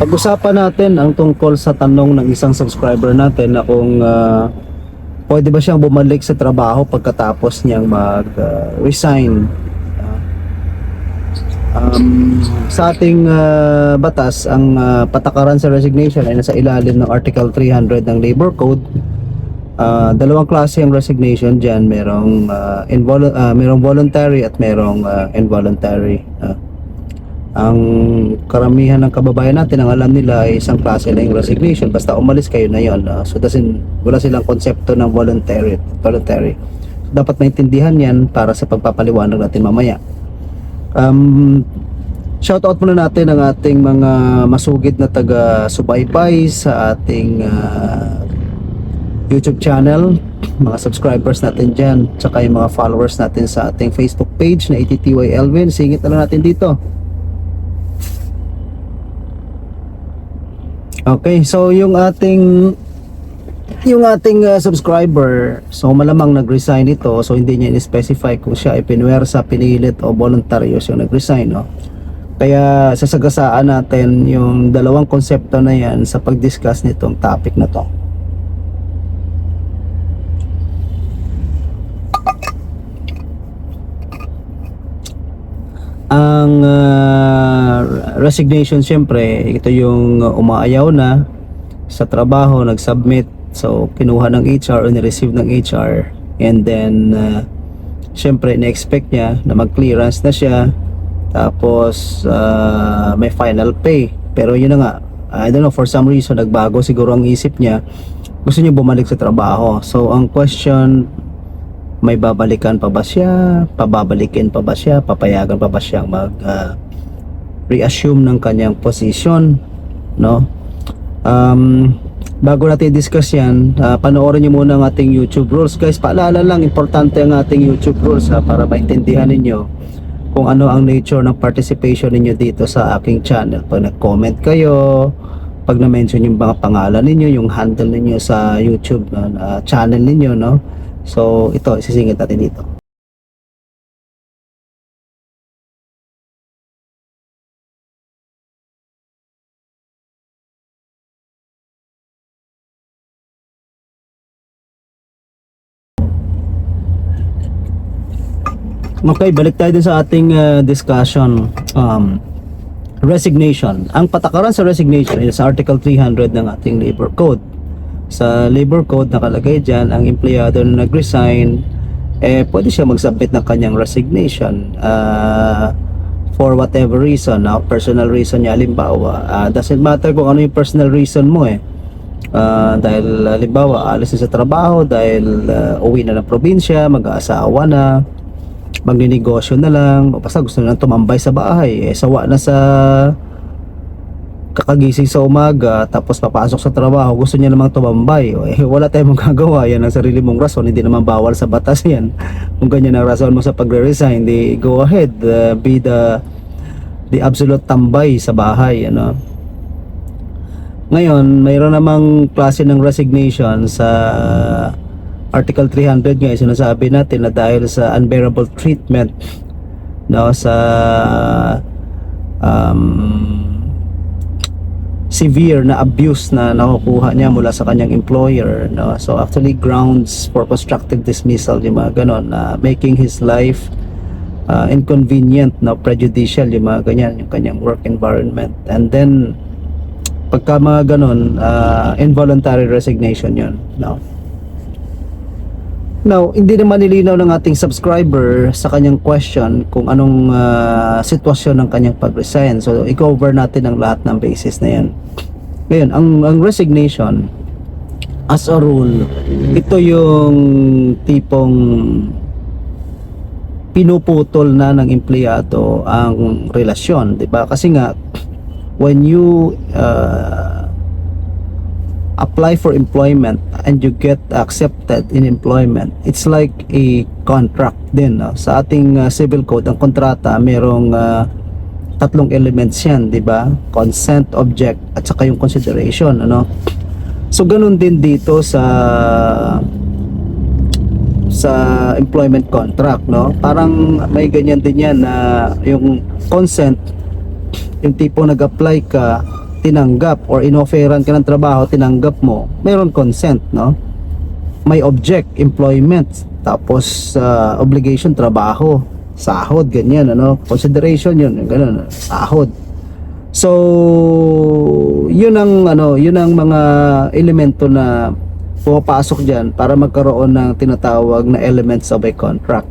Pag-usapan natin ang tungkol sa tanong ng isang subscriber natin na kung ah, pwede ba siyang bumalik sa trabaho pagkatapos niyang mag-resign. um, sa ating ah, batas, ang ah, patakaran sa resignation ay nasa ilalim ng Article 300 ng Labor Code. Ah, dalawang klase ang resignation diyan, merong ah, involu- ah, merong voluntary at merong ah, involuntary. Ah, ang karamihan ng kababayan natin ang alam nila ay isang klase na yung resignation. Basta umalis kayo na yon ah. so doesn't wala silang konsepto ng voluntary voluntary. So, dapat maintindihan yan para sa pagpapaliwanag natin mamaya. Um, shout out muna natin ang ating mga masugid na taga subaybay sa ating ah, YouTube channel. Mga subscribers natin dyan tsaka yung mga followers natin sa ating Facebook page na ATTY Elvin. Singit na lang natin dito Okay, so yung ating yung ating uh, subscriber, so malamang nag-resign ito, so hindi niya in-specify kung siya ay pinwersa, pinilit o voluntaryos yung nag-resign, no? Kaya sasagasaan natin yung dalawang konsepto na yan sa pag-discuss nitong topic na to. Ang uh, resignation syempre, ito yung uh, umaayaw na sa trabaho, nag-submit. So, kinuha ng HR o ni-receive ng HR. And then, uh, syempre, na-expect niya na mag-clearance na siya. Tapos, uh, may final pay. Pero yun na nga, I don't know, for some reason, nagbago siguro ang isip niya. Gusto niya bumalik sa trabaho. So, ang question may babalikan pa ba siya, pababalikin pa ba siya, papayagan pa ba siyang mag ah, reassume ng kanyang position, no? Um, bago natin i-discuss yan, ah, panoorin niyo muna ang ating YouTube rules. Guys, paalala lang, importante ang ating YouTube rules ha, para maintindihan ninyo kung ano ang nature ng participation ninyo dito sa aking channel. Pag nag-comment kayo, pag na-mention yung mga pangalan ninyo, yung handle ninyo sa YouTube na channel ninyo, no? So, ito, isisingit natin dito. Okay, balik tayo dun sa ating uh, discussion. Um, resignation. Ang patakaran sa resignation is Article 300 ng ating Labor Code. Sa Labor Code nakalagay dyan, ang empleyado na nag-resign, eh, pwede siya mag-submit ng kanyang resignation uh, for whatever reason, uh, personal reason niya, halimbawa. Uh, doesn't matter kung ano yung personal reason mo eh. Uh, dahil halimbawa, alis sa trabaho, dahil uh, uwi na ng probinsya, mag-aasawa na, magninegosyo na lang, o basta gusto na lang tumambay sa bahay, eh, sawa na sa kakagising sa umaga tapos papasok sa trabaho gusto niya namang tumambay. Eh, wala tayong magagawa. Yan ang sarili mong rason. Hindi naman bawal sa batas yan. Kung ganyan ang rason mo sa pagre-resign di go ahead. Uh, be the the absolute tambay sa bahay ano. Ngayon mayroon namang klase ng resignation sa Article 300 nga sinasabi natin na dahil sa unbearable treatment no sa um, severe na abuse na nakukuha niya mula sa kanyang employer no. So actually grounds for constructive dismissal yung mga ganon na making his life uh, inconvenient no prejudicial yung mga ganyan yung kanyang work environment. And then pagka mga ganon uh, involuntary resignation yun no Now, hindi naman nilinaw ng ating subscriber sa kanyang question kung anong ah, sitwasyon ng kanyang pag-resign. So, i-cover natin ang lahat ng basis na yan. Ngayon, ang, ang resignation, as a rule, ito yung tipong pinuputol na ng empleyado ang relasyon, 'di ba? Kasi nga when you uh, apply for employment and you get accepted in employment, it's like a contract din. No? Sa ating uh, civil code, ang kontrata, merong uh, tatlong elements yan, di ba? Consent, object, at saka yung consideration. Ano? So, ganun din dito sa sa employment contract, no? Parang may ganyan din yan na yung consent, yung tipo nag-apply ka, tinanggap or inofferan ka ng trabaho, tinanggap mo, meron consent, no? May object, employment, tapos uh, obligation, trabaho, sahod, ganyan, ano? Consideration yun, ganun, sahod. So, yun ang ano, yun ang mga elemento na pumapasok diyan para magkaroon ng tinatawag na elements of a contract.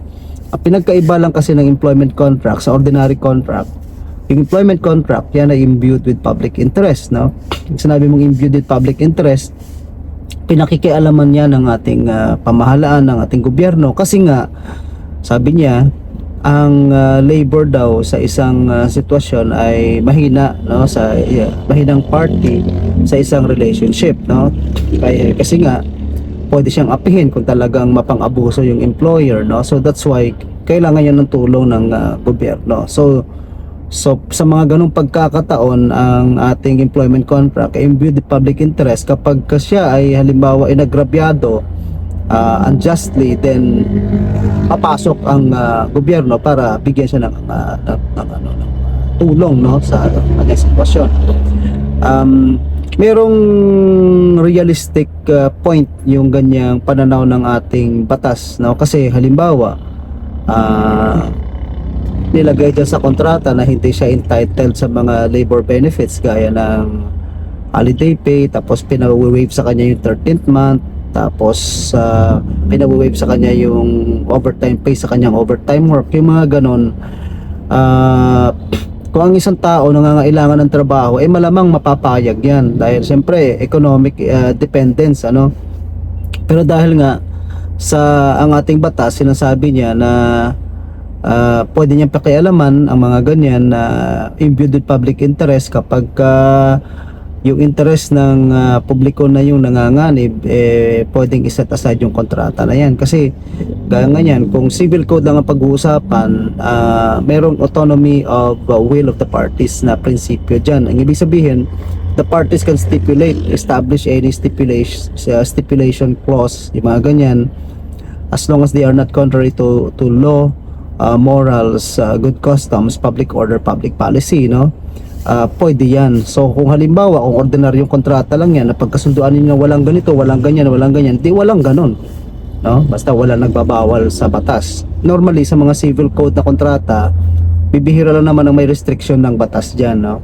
Ang pinagkaiba lang kasi ng employment contract sa ordinary contract, employment contract, yan ay imbued with public interest, no? Sinabi mong imbued with public interest, pinakikialaman niya ng ating ah, pamahalaan, ng ating gobyerno. Kasi nga sabi niya ang ah, labor daw sa isang ah, sitwasyon ay mahina no? Sa yeah, mahinang party sa isang relationship no? Kaya kasi nga pwede siyang apihin kung talagang mapang-abuso yung employer no? So that's why kailangan niya ng tulong ng ah, gobyerno. So So sa mga ganong pagkakataon ang ating employment contract ay imbued with public interest kapag ka siya ay halimbawa ay nagrabyado uh, unjustly then papasok ang ah, gobyerno para bigyan siya ng, ah, ng, ng, ano, ng ah, tulong no sa kanyang sitwasyon. Um, merong realistic ah, point yung ganyang pananaw ng ating batas no kasi halimbawa ah nilagay dyan sa kontrata na hindi siya entitled sa mga labor benefits gaya ng holiday pay tapos pinawi-waive sa kanya yung 13th month tapos uh, pinawi-waive sa kanya yung overtime pay sa kanyang overtime work yung mga ganon ah, kung ang isang tao nangangailangan ng trabaho eh malamang mapapayag yan. Dahil siyempre economic ah, dependence ano? Pero dahil nga sa ang ating batas sinasabi niya na ah, pwede niyang pakialaman ang mga ganyan na imbued with public interest kapag ah, yung interest ng ah, publiko na yung nanganganib eh pwedeng iset aside yung kontrata na yan. Kasi gaya nga yan kung civil code lang ang pag-uusapan ah, merong autonomy of uh, will of the parties na prinsipyo dyan. Ang ibig sabihin the parties can stipulate establish any stipulation stipulation clause yung mga ganyan as long as they are not contrary to to law uh, morals uh, good customs public order public policy no? Uh, pwede yan. So kung halimbawa kung ordinaryong kontrata lang yan na pagkasunduan ninyo na walang ganito walang ganyan walang ganyan di walang ganon no? Basta wala nagbabawal sa batas. Normally sa mga civil code na kontrata bibihira lang naman ang may restriction ng batas diyan no?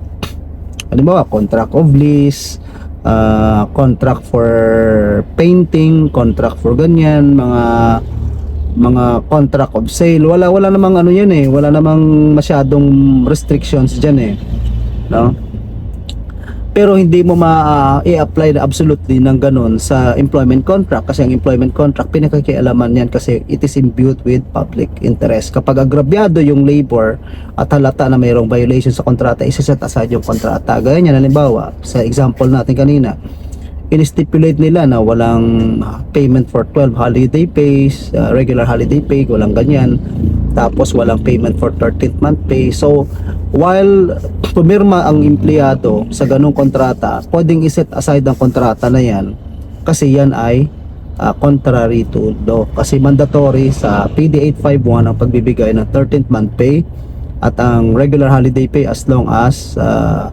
Halimbawa contract of lease uh, contract for painting contract for ganyan mga mga contract of sale. Wala wala namang ano yan eh. Wala namang masyadong restrictions diyan eh. No? Pero hindi mo ma-i-apply na absolutely ng ganun sa employment contract. Kasi ang employment contract pinakakialaman yan kasi it is imbued with public interest. Kapag agrabyado yung labor at halata na mayroong violation sa kontrata isa-set aside yung kontrata. Gaya niyan halimbawa sa example natin kanina in-stipulate nila na walang payment for 12 holiday pays uh, regular holiday pay walang ganyan. Tapos walang payment for 13th month pay. So while pumirma ang empleyado sa ganong kontrata pwedeng iset aside ang kontrata na yan kasi yan ay uh, contrary to law. Kasi mandatory sa PD 851 ang pagbibigay ng 13th month pay at ang regular holiday pay as long as uh,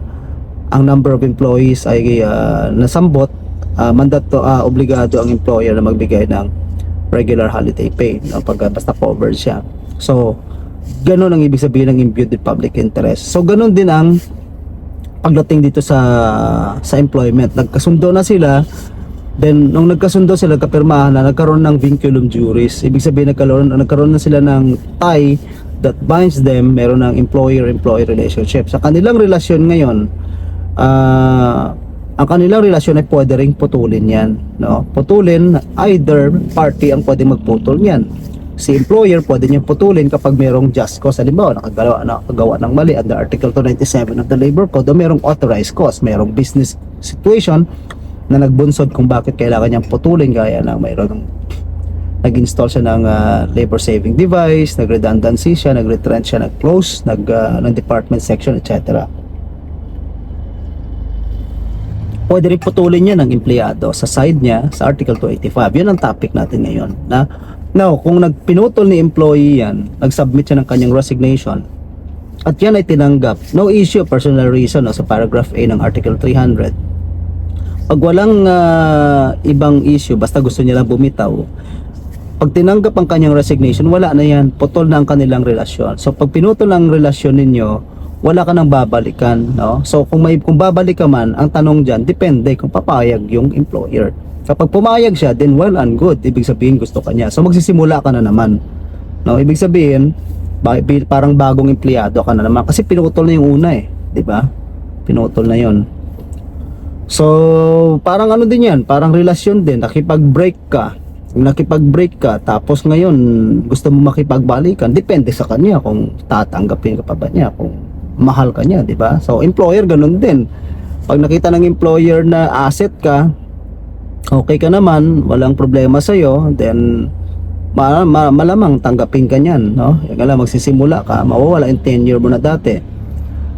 ang number of employees ay uh, nasambot uh, mandato uh, obligado ang employer na magbigay ng regular holiday pay no, pag basta covered siya. So ganun ang ibig sabihin ng with public interest. So ganun din ang pagdating dito sa sa employment. Nagkasundo na sila then nung nagkasundo sila kapirmahan na nagkaroon ng vinculum juris. Ibig sabihin nagkaroon nagkaroon na sila ng tie that binds them meron ng employer employee relationship. Sa kanilang relasyon ngayon ah ang kanilang relasyon ay pwede ring putulin yan no? Putulin either party ang pwede magputol niyan. Si employer pwede niyang putulin kapag merong just cause. Halimbawa nakagawa nakagawa ng mali under article 297 of the labor code o merong authorized cause merong business situation na nagbunsod kung bakit kailangan niyang putulin gaya ng mayroong nag-install siya ng ah, labor saving device, nag-redundancy siya, nag-retrench siya, nag-close, nag, ah, ng department section, etc. Pwede rin putulin niya ng empleyado sa side niya sa Article 285. Yun ang topic natin ngayon. Na, now, kung nagpinutol ni employee yan, nag-submit siya ng kanyang resignation, at yan ay tinanggap, no issue, personal reason, no, sa paragraph A ng Article 300. Pag walang ah, ibang issue, basta gusto niya lang bumitaw, pag tinanggap ang kanyang resignation, wala na yan, putol na ang kanilang relasyon. So pag pinutol ang relasyon ninyo, wala ka nang babalikan, no? So kung may kung babalik ka man, ang tanong diyan depende kung papayag yung employer. Kapag pumayag siya, then well and good. Ibig sabihin gusto ka niya. So magsisimula ka na naman. No, ibig sabihin, parang bagong empleyado ka na naman kasi pinutol na yung una eh, 'di ba? Pinutol na 'yon. So, parang ano din 'yan, parang relasyon din, nakipag-break ka. Nakipag-break ka tapos ngayon gusto mo makipagbalikan, depende sa kanya kung tatanggapin ka pa ba niya, kung mahal ka niya, 'di ba? So, employer ganun din. Pag nakita ng employer na asset ka, okay ka naman, walang problema sa iyo, then ma- ma- malamang tanggapin ka niyan, no? Yung lang magsisimula ka, mawawala yung tenure mo na dati.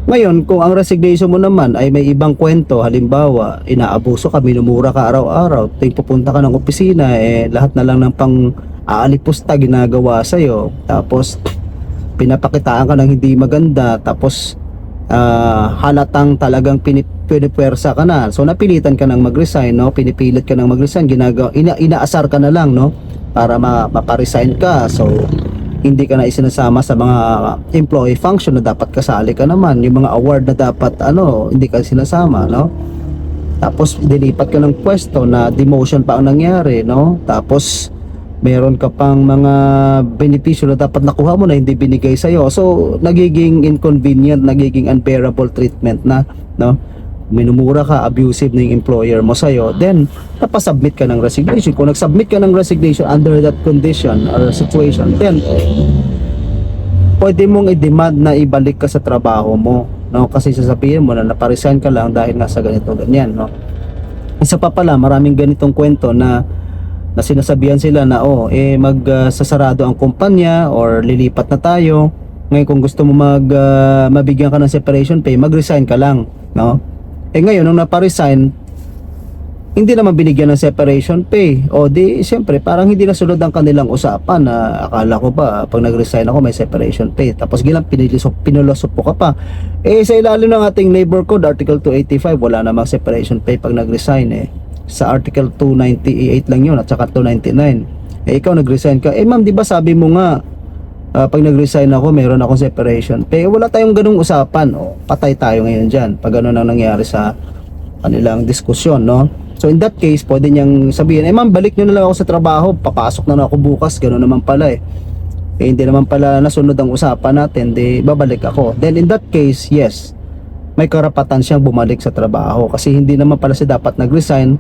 Ngayon, kung ang resignation mo naman ay may ibang kwento, halimbawa, inaabuso ka, minumura ka araw-araw, tuwing pupunta ka ng opisina, eh, lahat na lang ng pang aalipusta ginagawa sa'yo, tapos pinapakitaan ka ng hindi maganda, tapos ah, halatang talagang pinip pinipwersa ka na. So napilitan ka nang mag-resign, no? Pinipilit ka nang mag-resign, ginagawa ina, inaasar ka na lang, no? Para ma maparesign ka. So hindi ka na isinasama sa mga employee function na dapat kasali ka naman. Yung mga award na dapat ano, hindi ka sinasama, no? Tapos dilipat ka ng pwesto na demotion pa ang nangyari, no? Tapos meron ka pang mga benepisyo na dapat nakuha mo na hindi binigay sa iyo. So nagiging inconvenient, nagiging unbearable treatment na, no? Minumura ka, abusive na yung employer mo sa iyo, then napasubmit ka ng resignation. Kung nag-submit ka ng resignation under that condition or situation, then pwede mong i-demand na ibalik ka sa trabaho mo no kasi sasabihin mo na naparesign ka lang dahil nga sa ganito ganyan no isa pa pala maraming ganitong kwento na na sinasabihan sila na oh eh magsasarado ang kumpanya or lilipat na tayo ngayon kung gusto mo mag ah, mabigyan ka ng separation pay mag-resign ka lang no eh ngayon nung naparesign hindi naman binigyan ng separation pay. O di, siyempre, parang hindi nasunod ang kanilang usapan na akala ko ba, pag nag-resign ako, may separation pay. Tapos gilang pinilisop, pinulosopo ka pa. Eh, sa ilalim ng ating labor code, Article 285, wala namang separation pay pag nag-resign eh. Sa Article 298 lang yun, at saka 299. Eh, ikaw nag-resign ka. Eh, ma'am, di ba sabi mo nga, ah, pag nag-resign ako, meron akong separation pay. Wala tayong ganung usapan. O, patay tayo ngayon dyan. Pag ano nang nangyari sa kanilang diskusyon, no? So in that case, pwede niyang sabihin, eh ma'am, balik niyo na lang ako sa trabaho, papasok na, na ako bukas, gano'n naman pala eh. Eh hindi naman pala nasunod ang usapan natin, di babalik ako. Then in that case, yes, may karapatan siyang bumalik sa trabaho kasi hindi naman pala siya dapat nag-resign,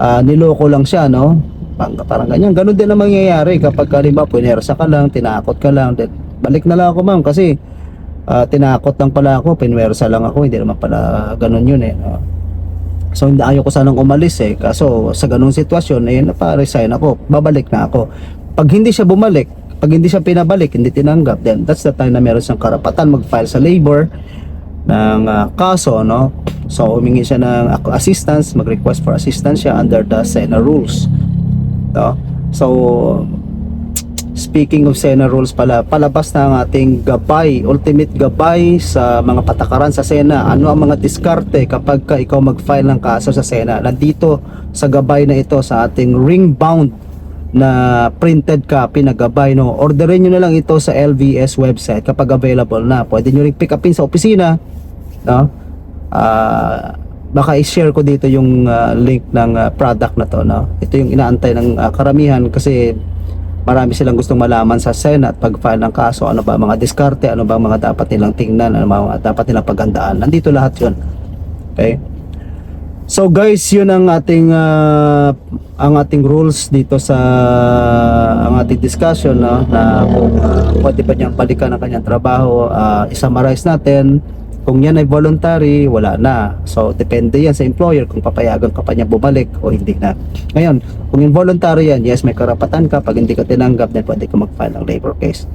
Ah, niloko lang siya, no? Parang, parang ganyan. Ganun din ang mangyayari kapag halimbawa punersa ka lang, tinakot ka lang, then balik na lang ako ma'am kasi ah, tinakot lang pala ako, pinwersa lang ako, hindi naman pala ganun yun eh. no? So hindi ayaw sanang umalis eh. Kaso sa ganung sitwasyon eh napa-resign ako. Babalik na ako. Pag hindi siya bumalik, pag hindi siya pinabalik, hindi tinanggap, then that's the time na meron siyang karapatan mag-file sa labor ng ah, kaso, no? So humingi siya ng assistance, mag-request for assistance siya under the SENA rules. No? So Speaking of Sena rules pala, palabas na ang ating gabay, ultimate gabay sa mga patakaran sa Sena. Ano ang mga diskarte kapag ka ikaw mag-file ng kaso sa Sena? Nandito sa gabay na ito sa ating ring bound na printed copy na gabay no. Orderin nyo na lang ito sa LVS website kapag available na. Pwede nyo ring pick upin sa opisina, no? Ah, baka i-share ko dito yung ah, link ng ah, product na to, no. Ito yung inaantay ng ah, karamihan kasi marami silang gustong malaman sa Senate pag file ng kaso ano ba mga diskarte ano ba mga dapat nilang tingnan ano ba mga dapat nilang paghandaan nandito lahat yun okay so guys yun ang ating ah, ang ating rules dito sa ang ating discussion no, na kung ah, pwede ba niyang balikan ang kanyang trabaho uh, isummarize natin kung yan ay voluntary, wala na. So, depende yan sa employer kung papayagan ka pa niya bumalik o hindi na. Ngayon, kung involuntary yan, yes, may karapatan ka. Pag hindi ka tinanggap, then pwede ka mag-file ng labor case.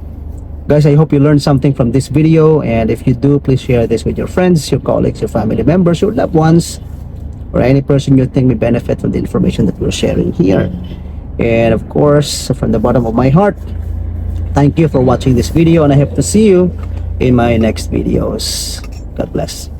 Guys, I hope you learned something from this video. And if you do, please share this with your friends, your colleagues, your family members, your loved ones, or any person you think may benefit from the information that we're sharing here. And of course, from the bottom of my heart, thank you for watching this video and I hope to see you in my next videos. God bless.